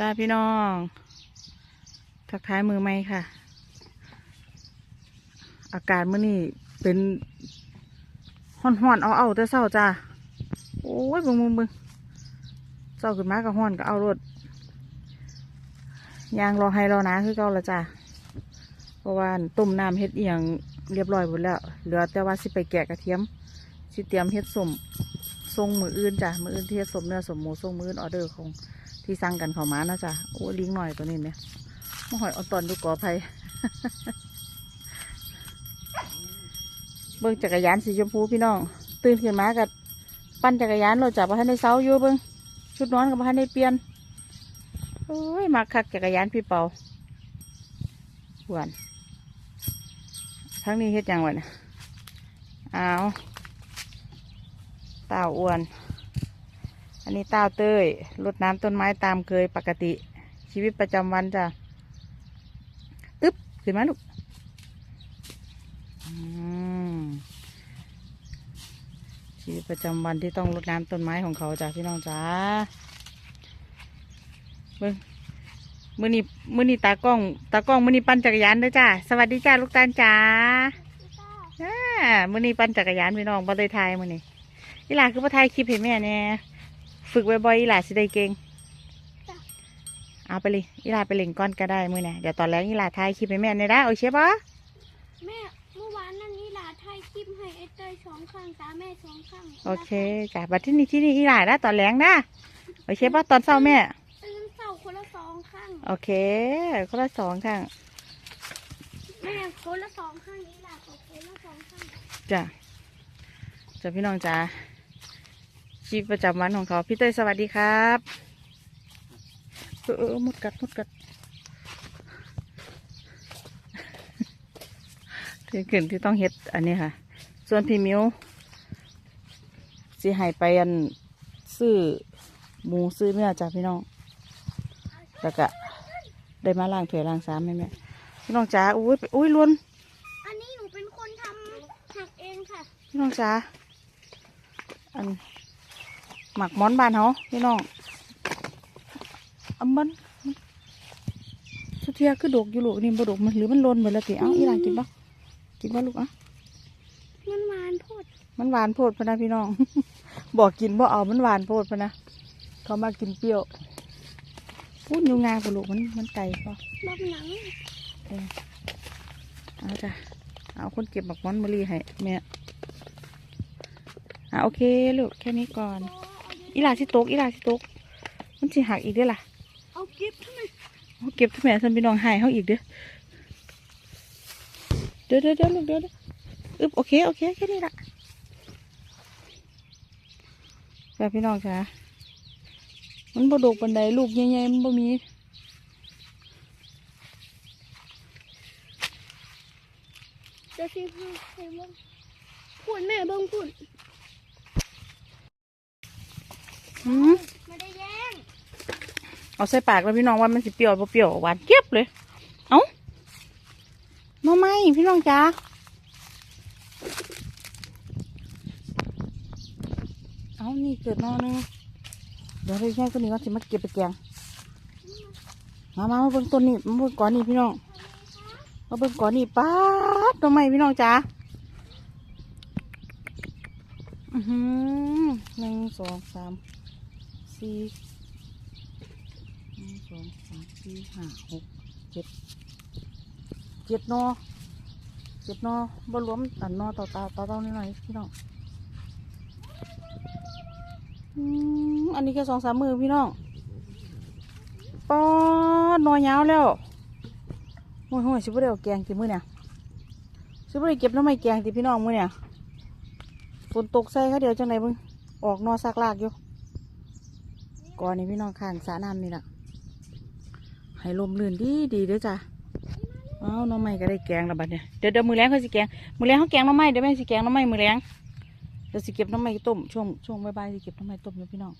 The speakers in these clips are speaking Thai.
จ้าพี่น้องทักทายมือไหมค่ะ อากาศเมื้อนี้เป็นห้อนๆเอาเอาแต่เศร้าจ้าโอ้ยเบึงมึงบึงเศร้าขึ้นมาก็ห้อนก็เอารถยางรอให้รอนะคือเก่าละจ้าเพราะว่าต้มน้ำเฮ็ดเอียงเรียบร้อยหมดแล้ว เหลือแต่ว่าสิไปแกะกระเทียมสิเตรียมเฮ็ดสมทรงมืออื่นจ้ะมืออื่นที่เฮ็ดสมเนื้อสมหมูทรงมืออื่นออเดอร์ของ ที่สั่งกันเข้ามานะจ้ะโอ้ลิงหน่อยตัวนี้เนี่ยมหอยเออนตอนดูกอไผ่เบิ่งจักรยานสีชมพูพี่น้อง ตื่นขึ้นมากับปั่นจักรยานเราจับมาให้ในเสาอยู่เบิ่งชุดนอนกับมาให้ในเปลี่ยนโอ้ยมาคักจักรยานพี่เป่าหวานทั้งนี้เฮ็ดยังวะเนี่ยอ้าวตาอ้วน อันนี้เต้าเต้ยรดน้ำต้นไม้ตามเคยปกติ ชีวิตประจำวันจ้ะตึ๊บขึ้นมาลูกอืมชีวิตประจำวันที่ต้องรดน้ำต้นไม้ของเขาจ้ะพี่น้องจ้าเบิ้งมือนี้มือนี้ตากล้อง ตากล้องมือนี้ปั่นจักรยานด้วยจ้าสวัสดีจ้าลูกตาลจ้าอ่ามือนี้ปั่นจักรยานพี่น้องบ่ได้ทายมือนี้อีหลาคือบ่ทายคลิปให้แม่เนี่ย ฝึกบ่อยๆอีหลาสิได้เก่งเอาไปเลยอีหลาไปเล่นก้อนก็ได้มือเนี่ยเดี๋ยวตอนแรกอีหลาทายคลิปให้แม่เนี่ยได้โอเคปะแม่เมื่อวานนั่นนี่หลาไทยคลิปให้เอเตยสองข้างตาแม่สองข้างโอเคจ้ะบัดที่นี่ที่นี่อีหลายนะตอนแรงนะโอเคป่ะตอนเช้าแม่ตื่นเศร้าคนละสองข้างโอเคคนละสองข้างแม่คนละสองข้างนี่หลาก็คนละสองข้างจ้ะจ้ะพี่น้องจ้า ชีพประจำวันของเขาพี่เต้ยสวัสดีครับเออเออหมดกัดหมดกัดที่ขึ้นที่ต้องเฮ็ดอันนี้ค่ะ ส่วนพี่มิวสิให้ไปอันซื้อหมูซื้อเนื้อจ้ะพี่น้องแล้วก็ได้มาล้างถ้วยล้างสามแม่แม่พี่น้องจ๋าอุ้ยอุ้ยล้วน อันนี้หนูเป็นคนทำหักเองค่ะ พี่น้องจ๋าอัน หมักหมอนบานเขาพี่น้องอันมันสุเทียคือดกอยู่ลูกนี่บ่ดกมันหรือมันหลนหมดแล้วติเอ้าอีหลานกินปะกินปะลูกอะมันหวานโพดมันหวานโพดพะนะพี่น้อง บอกกินบ่เอามันหวานโพดพะนะเขามากินเปรี้ยวพูดอยู่งาปะลูกมันมันไก่ปะรอบหนังเอาจ้ะเอาคนเก็บหมักหมอนมะลีให้แม่อะโอเคลูกแค่นี้ก่อน อีหลาสิตกอีหลาสิตกมันสิหักอีกเด้อล่ะเอากิฟทำไมเอาเก็บที่แม่สันพี่น้องใหายเขาอีกเด้อเดี๋ยวเดี๋ยวเดี๋ยวลูกเดี๋ยวเดี๋ยวอึบโอเคโอเคแค่นี้ละแบบพี่น้องจ้ะมันบ่ดกปันใดลูกใหญ่ๆมันบ่มีจะสิให้ให้เบิ้งพูดแม่เบิ้งพูด อืมไม่ได้แย่งเอาใส่ปากแล้วพี่น้องว่ามันสิเปรี้ยวบ่เปรี้ยวหวานเจี๊ยบเลย เอ้ามาไหมพี่น้องจ้าเอานี่เกิดนอนนึงเดี๋ยวเราแยกตัวนี้ก็สิมาเก็บไปแกงมามามาเบิ่งต้นนี้มาเบิ่งก่อนนี่พี่น้องมาเบิ่งก่อนนี่ป้าดทำไมพี่น้องจ้าอือหือหนึ่งสองสาม สี่หนึ่งสองสามสี่ห้าหกเจ็ดเจ็ดนอเจ็ดนอบรวมอันนอต่อตาต่อเต้านี่หน่อยพี่น้องอืมอันนี้แค่สองสามมือพี่น้องปอนนอยาวแล้วโอ้ยโอ้ยสิบ่ได้เอาแกงติมือเนี่ยสิบ่ได้เก็บน้ำไม่แกงติพี่น้องมือเนี่ยฝนตกใส่เขาเดียวจังไหนมึงออกนอซากลากอยู่ ก่อนนี้พี่น้องข้างสระน้ำนี่แหละให้ลมลื่นดีดีเด้อจ้ะเอาน้องไม้ก็ได้แกงแล้วบัดเนี่ยเดี๋ยวเดี๋ยวมือแรงเขาสิแกงมือแรงเขาแกงน้องไม้เดี๋ยวแม่สิแกงน้องไม้มือแรงเดี๋ยวสิเก็บน้องไม้ต้มช่วงช่วงบ่ายๆสิเก็บน้องไม้ต้มอยู่พี่น้อง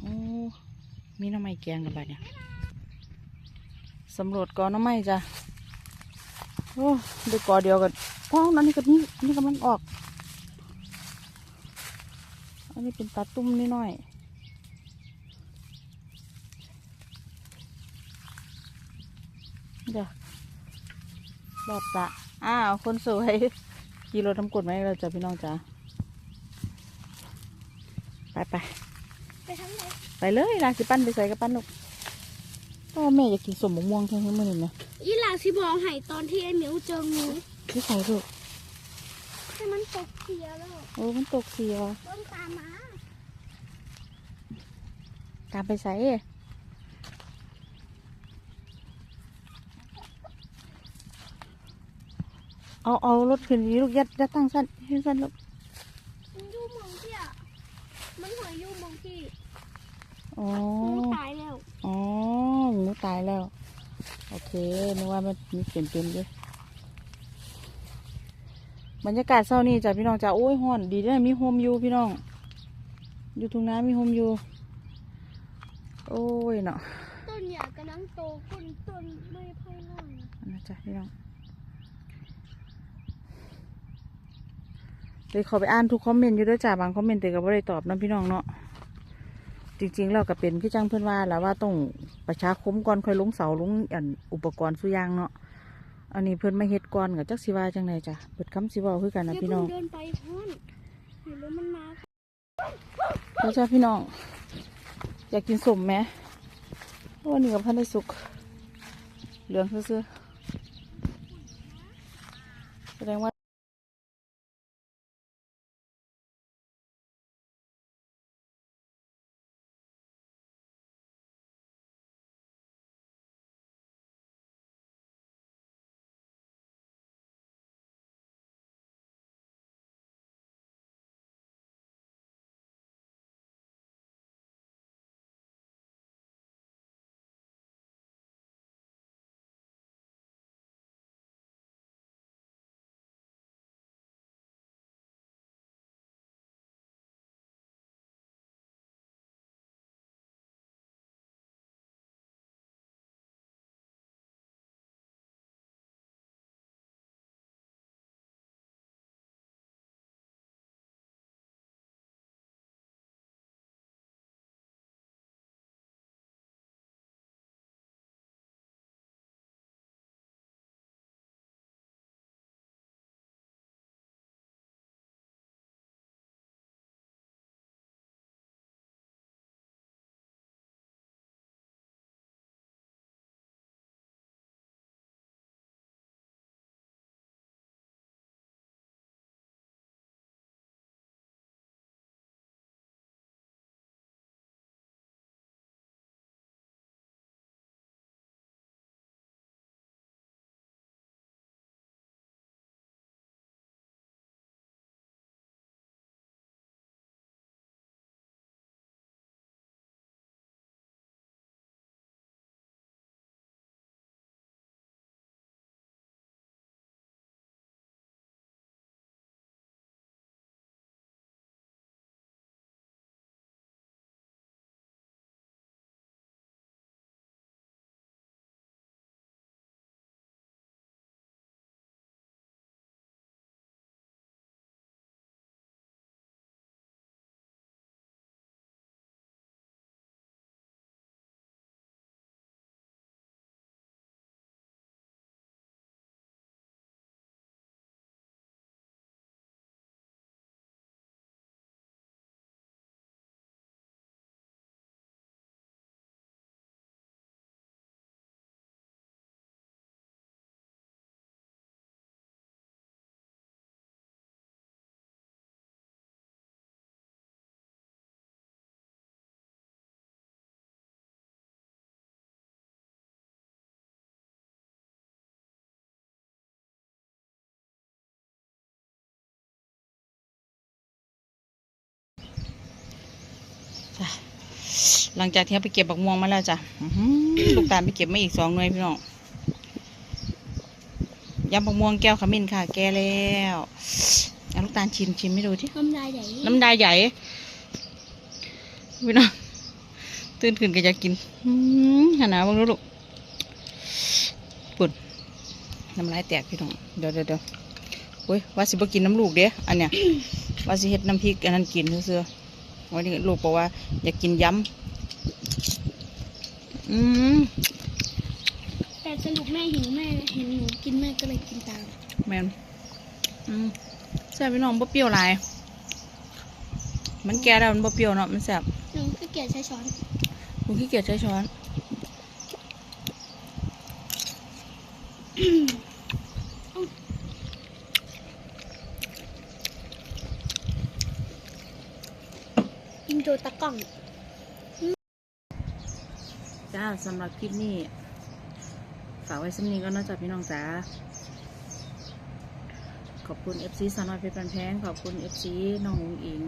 โอ้มีน้องไม้แกงแล้วบัดเนี่ยสำรวจก่อนน้องไม้จ้ะโอ้ได้กอเดียวกันว้าวนั่นนี่ก็นี่นี่กำลังออก อันนี้เป็นตาตุ้มนิดหน่อย เดี๋ยวรอบตะอ้าวคนสวยขี่รถน้ำกรดไหมาให้เราจ้ะพี่น้องจ้ะไปไปไปทั้งไหนไปเลยลาสิปั้นไปใส่กับปั้นลูกพ่อแม่อยากกินสมมะม่วงแค่นี้มื่อนี้นะอีหลาสิบอกให้ตอนที่ไอ้หมิวเจองูที่ใส่ลูกให้มันตกเสียแล้วโอ้มันตกเสียต้นตามมาตามไปใส่ เอาเอารถขึ้นนี้ลูกยัดยัดตั้งสั้นให้สั้นลูกมันอยู่หมองที่อะมันหอยอยู่หมองที่อ๋องูตายแล้วอ๋อหมูตายแล้ว โอเคนึกว่ามันมีเปลี่ยนเป็นเยอะบรรยากาศเศร้านี่จ้ะพี่น้องจ้ะโอ้ยห้อนดีได้อมีโฮมอยู่พี่น้อง อยู่ทุ่งนามีโฮมอยู่โอ้ยเนาะต้นหญ้ากำลังโตขึ้นต้นไม่ค่อยน้อยอันนะจ๊ะพี่น้อง เลยขอไปอ่านทุกคอมเมนต์อยู่ด้วยจ้ะบางคอมเมนต์แต่ก็ไม่ได้ตอบนะพี่น้องเนาะจริงๆเราก็เป็นพี่จังเพื่อนว่าแหล้วว่าต้องประชาคมก่อนค่อยลงเสาลงอันอุปกรณ์สุยางเนาะอันนี้เพื่อนไมาเฮ็ดก่อนกับจักสิว่าจังไดจ้ะเปิดคำสิว่าคือกันนะพี่น้องเดินไปพ้นเห็นแล้วมันมาแล้วจ้ะพี่น้อง อยากกินสมไหมวันนี้กับพันได้สุกเหลืองซื่อแสดงว่า จ้ะหลังจากที่เราไปเก็บบักม่วงมาแล้วจ้ะอื้อหือลูกตาลไปเก็บมาอีกสองหน่วยพี่น้องยำบักม่วงแก้วขมิ้นค่ะ แก้แล้วเอาลูกตาลชิมชิมไม่ดูที่น้ำลายใหญ่น้ำลายใหญ่พี่น้องตื่นขึ้นก็อยากกินอื้อหาหนาวบ้างลูกปุ่นน้ำลายแตกพี่น้องเดี๋ยวเดี๋ยวเดี๋ยวโอ้ยว่าสิบ่กินน้ำลูกเด้อันเนี้ยว่าสิเฮ็ดน้ำพริกอันนั้นกินเสื้อๆ วันนี้ลูกบอกว่า อยากกินยำอืมแต่สรุปแม่หิวแม่เห็นหนูกินแม่ก็เลยกินตาม แมนอืมแซ่บพี่น้องบ่เปรี้ยวหลาย มันแก่แล้วมันบ่เปรี้ยวเนาะมันแซ่บหนูขี้เกียจใช้ช้อนหนูขี้เกียจใช้ช้อน กล่อง จ้าสำหรับคลิปนี้ฝากไว้สักนี้ก็น่าจะพี่น้องจ้าขอบคุณ FC สาวน้อยเพชรบันแพง ขอบคุณ FC น้องอุ๋งอิง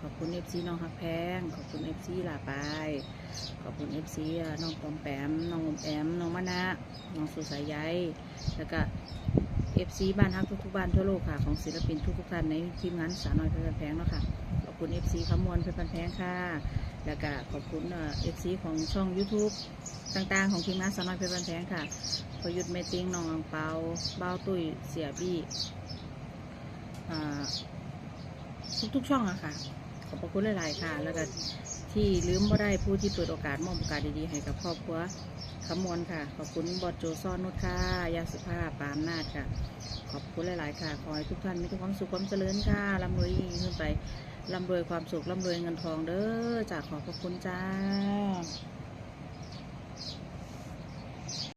ขอบคุณ FC น้องฮักแพง ขอบคุณ FC หลาปาย ขอบคุณ FC น้องปอมแปม น้องอมแอม น้องมะนะ น้องสุสายใยแล้วก็ FC บ้านฮักทุกๆบ้านทั่วโลกค่ะ ของศิลปินทุกๆท่านในทีมงานสาวน้อยเพชรบันแพงเนาะค่ะ คุณ FC ขมวลเพชรบันแพงค่ะ แล้วก็ขอบคุณเอฟซีของช่อง YouTube ต่างๆ ของทีมงานสาวน้อยเพชรบันแพงค่ะพยุดเมติงนองเปาเบ้าตุ้ยเสียบี้ทุกๆช่องอะค่ะ ขอบคุณหลายๆค่ะ แล้วก็ที่ลืมบ่ได้ผู้ที่เปิดโอกาสมอบโอกาสดีๆ ให้กับครอบครัวขมวลค่ะ ขอบคุณบอดโจซ่อนนุชค่ะ ยาสุภาพปามนาดค่ะ ขอบคุณหลาย ๆ ค่ะ ขอให้ทุกท่านมีความสุขความเจริญค่ะร่ำรวยยิ่งขึ้นไป ร่ำรวยความสุขร่ำรวยเงินทองเด้อจากขอบพระคุณจ้า